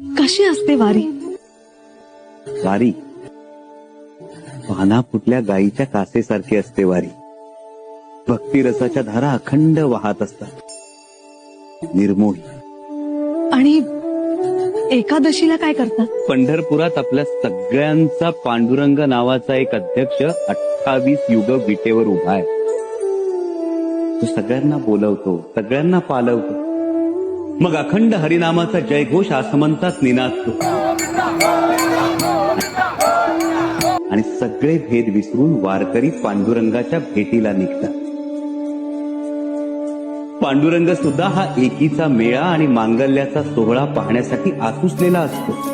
कशी असते वारी? वारी. पाना फुटल्या गायीच्या कासेसारखी असते वारी. भक्तिरसाच्या धारा अखंड वाहत असतात. निर्मोही. आणि एकादशीला काय करतात? पंढरपुरात आपल्या सगळ्यांचा पांडुरंग नावाचा एक अध्यक्ष अठ्ठावीस युग विटेवर उभा आहे. तो सगळ्यांना बोलवतो सगळ्यांना पालवतो. मग अखंड हरिनामाचा जयघोष आसमंतात निनादतो आणि सगळे भेद विसरून वारकरी पांडुरंगाच्या भेटीला निघतात. पांडुरंग सुद्धा हा एकीचा मेळा आणि मांगल्याचा सोहळा पाहण्यासाठी आसुसलेला असतो.